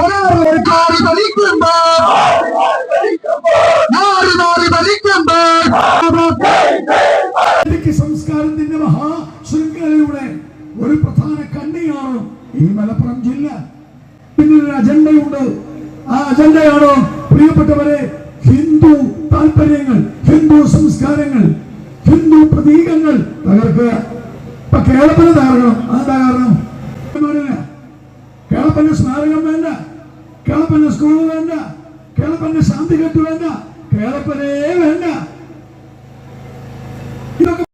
മാറി ഭരിക്കുമ്പോ. മാറി മാറി ഭരിക്കുമ്പോ. എനിക്ക് സംസ്കാരത്തിന്റെ മഹാശൃംഖലയുടെ ഒരു പ്രധാന കണ്ണിയാണ് ഈ മലപ്പുറം ജില്ല. പിന്നൊരു അജണ്ടയുണ്ട്. ആ അജണ്ടയാണ്? പ്രിയപ്പെട്ടവരെ ഹിന്ദു താല്പര്യങ്ങൾ ഹിന്ദു സംസ്കാരങ്ങൾ ഹിന്ദു പ്രതീകങ്ങൾ തകർക്കുക. ഇപ്പൊ കേരളത്തിന് തകർക്കണം അതെന്താ കാരണം. കേളപ്പന്റെ സ്മാരകം വേണ്ട. കേളപ്പന്റെ സ്കൂൾ വേണ്ട കേളപ്പന്റെ ശാന്തികെട്ട് വേണ്ട കേളപ്പനേ വേണ്ട ഇതൊക്കെ